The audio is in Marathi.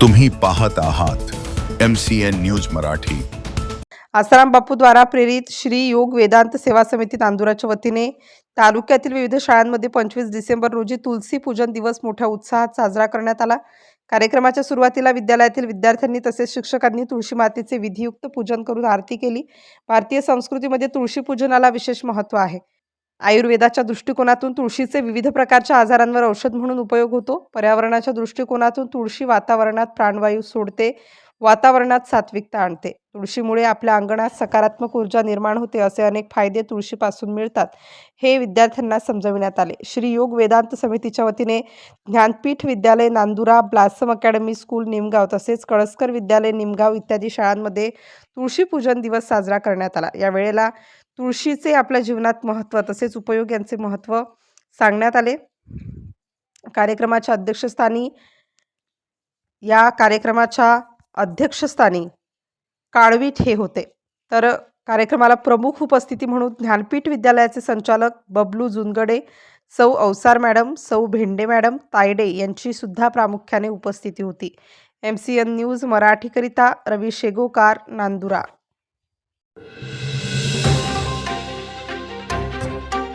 तुम्ही पाहत आहात M C N news Marathi. Asaram Bapu द्वारा प्रेरित श्री योग वेदांत सेवा समिती नांदुराच्या वतीने तालुक्यातील विविध शाळांमध्ये पंचवीस डिसेंबर रोजी तुलसी पूजन दिवस मोठ्या उत्साहात साजरा करण्यात आला. कार्यक्रमाच्या सुरुवातीला विद्यालयातील विद्यार्थ्यांनी तसेच शिक्षकांनी तुळशी मातेचे विधियुक्त पूजन करून आरती केली. भारतीय संस्कृतीमध्ये तुळशी पूजनाला विशेष महत्त्व आहे. आयुर्वेदाच्या दृष्टिकोनातून तुळशीचे विविध प्रकारच्या आजारांवर औषध म्हणून उपयोग होतो. पर्यावरणाच्या दृष्टिकोनातून तुळशी वातावरणात प्राणवायू सोडते. वातावरणात सात्विकता आणते. तुळशीमुळे आपल्या अंगणात सकारात्मक ऊर्जा निर्माण होते असे अनेक फायदे तुळशीपासून मिळतात हे विद्यार्थ्यांना समजविण्यात आले. श्री योग वेदांत समितीच्या वतीने Dnyanpeeth Vidyalaya Nandura blossom academy school Nimgaon तसेच कळसकर विद्यालय निमगाव इत्यादी शाळांमध्ये तुळशी पूजन दिवस साजरा करण्यात आला. या वेळेला तुळशीचे आपल्या जीवनात महत्त्व तसेच उपयोग यांचे महत्त्व सांगण्यात आले. कार्यक्रमाच्या अध्यक्षस्थानी या कार्यक्रमाच्या अध्यक्षस्थानी काळवीट हे होते. तर कार्यक्रमाला प्रमुख उपस्थिती म्हणून ज्ञानपीठ विद्यालयाचे संचालक बबलू जुनगडे सौ अवसार मॅडम सौ भेंडे मॅडम तायडे यांची सुद्धा प्रामुख्याने उपस्थिती होती. एम सी एन न्यूज मराठीकरिता रवी शेगोकार नांदुरा.